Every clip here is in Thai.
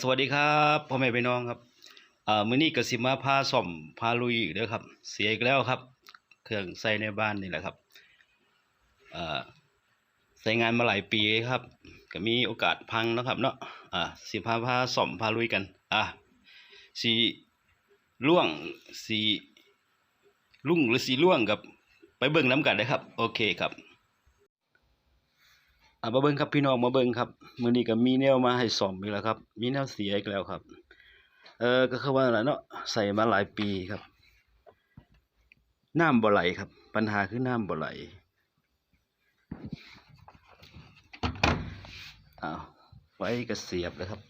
สวัสดีครับพ่อแม่พี่น้องครับมื้อนี้กสิมาพาซ่อมพาลุยอีกเด้อครับ เสียอีกแล้วครับ เครื่องใส่ในบ้านนี่แหละครับใช้งานมาหลายปีครับ ก็มีโอกาสพังนะครับเนาะอ่าสิพาพาซ่อมพาลุยกันอ่าสีล่วงสีลุ่งหรือสีล่วงกับไปเบิ่งน้ำกันเลยครับ โอเคครับ อ่ามาเบิ่งครับพี่น้องมาเบิ่งครับมื้อนี้ก็มีแนวมาให้ซ่อมอีกแล้วครับ มีแนวเสียอีกแล้วครับ เออก็คือว่าล่ะเนาะใส่มาหลายปีครับ น้ำบ่ไหลครับ ปัญหาคือน้ำบ่ไหลอ้าวไฟก็เสียบเลยครับ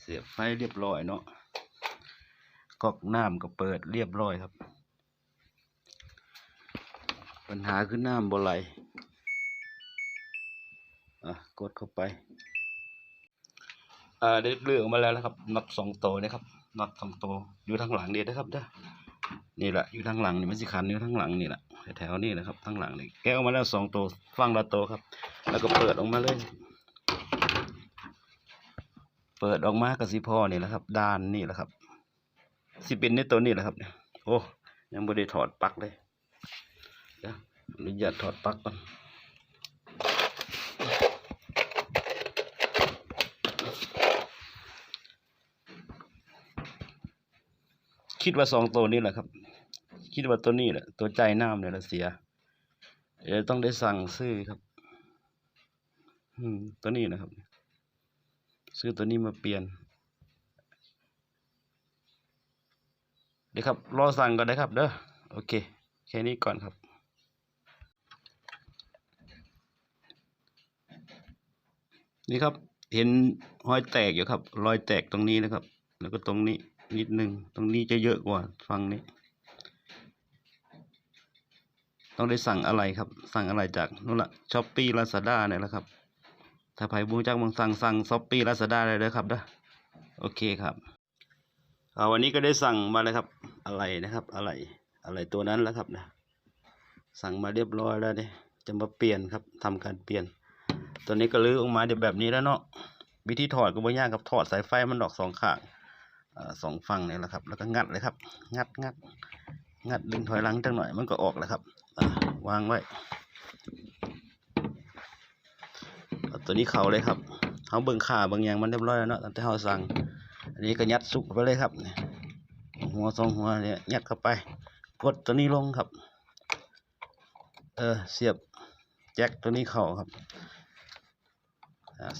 เสียบไฟเรียบร้อยเนาะก๊อกน้ำก็เปิดเรียบร้อยครับ ปัญหาคือน้ำบ่ไหล อะกดเข้าไปอ่าได้เลือกออกมาแล้วนะครับน็อตสองตัวนะครับน็อตสองตัวอยู่ทางหลังนี่นะครับเด้อนี่แหละอยู่ทางหลังนี่มันสิคันอยู่ทางหลังนี่แหละแถวนี่นะครับทางหลังนี่แกะออกมาแล้วสองตัวฟังละตัวครับ แล้วก็เปิดออกมาเลย เปิดออกมากับสิพ่อนี่แหละครับ ด้านนี่แหละครับสิเป็นในตัวนี้แหละครับเนี่ยโอ้ยังไม่ได้ถอดปลั๊กเลยเดี๋ยวอนุญาตถอดปลั๊กก่อน คิดว่าสองตัวนี้แหละครับ คิดว่าตัวนี้แหละ ตัวใจน้ำเนี่ยละเสียเดี๋ยวต้องได้สั่งซื้อครับ อืม ตัวนี้นะครับ ซื้อตัวนี้มาเปลี่ยนเดี๋ยวครับ รอสั่งก่อนนะครับ เด้อโอเค แค่นี้ก่อนครับนี่ครับ เห็นรอยแตกอยู่ครับ รอยแตกตรงนี้นะครับ แล้วก็ตรงนี้นิดนึง ตรงนี้จะเยอะกว่าฝั่งนี้ ต้องได้สั่งอะไรครับ สั่งอะไรจากนู่นละช้อปปี้ลาซาด้าเนี่ยแหละครับ ถ้าใครบูจักบางสั่งสั่งช้อปปี้ลาซาด้าได้เลยครับเด้โอเคครับเอาวันนี้ก็ได้สั่งมาเลยครับ อะไรนะครับ อะไร อะไรตัวนั้นแล้วครับนะ สั่งมาเรียบร้อยแล้วเนี่ยจะมาเปลี่ยนครับทำการเปลี่ยน ตัวนี้ก็ลื้อออกมาเดี๋ยวแบบนี้แล้วเนาะวิธีถอดก็ไม่ยากครับถอดสายไฟมันออกสองข้าง สองฝั่งเนี่ยแหละครับ แล้วก็งัดเลยครับ งัดงัดงัดดึงถอยหลังจังหน่อยมันก็ออกแล้วครับวางไว้ตัวนี้เข่าเลยครับเขาเบิ่งขาเบิ่งอย่างมันเรียบร้อยแล้วเนาะตั้งแต่เขาสั่งอันนี้ก็ยัดสุกไปเลยครับหัวสองหัวเนี่ยยัดเข้าไป กดตัวนี้ลงครับ เออเสียบแจ็คตัวนี้เข่าครับ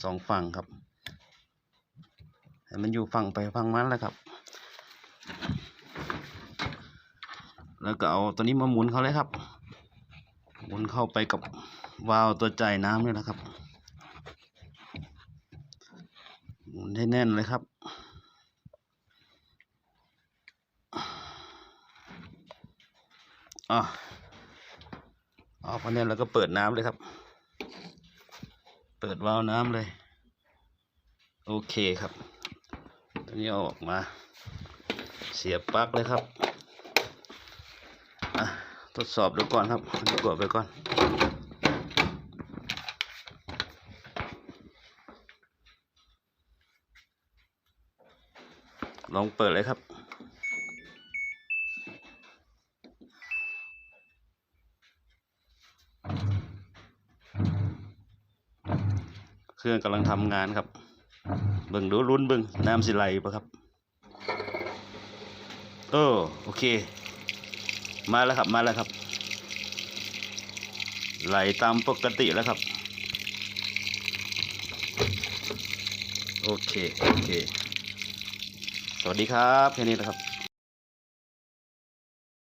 สองฝั่งครับ มันอยู่ฝั่งไปฝั่งมันแหล้วครับ แล้วก็เอาตัวนี้มาหมุนเขาเลยครับ หมุนเข้าไปกับวาล์วตัวจ่ายน้ำนี่แหละครับ หมุนให้แน่นเลยครับอะเอาพอแน่นแล้วก็เปิดน้ำเลยครับ เปิดวาล์วน้ำเลย โอเคครับ ตัวนี้ออกมา เสียบปลั๊กเลยครับทดสอบดูก่อนครับกดไปก่อน ลองเปิดเลยครับเครื่องกำลังทำงานครับ เบิ่งดูลุ้นเบิ่งน้ำสิไหลปะครับเออโอเค มาแล้วครับมาแล้วครับ ไหลตามปกติแล้วครับ โอเคโอเค สวัสดีครับแค่นี้แหละครับ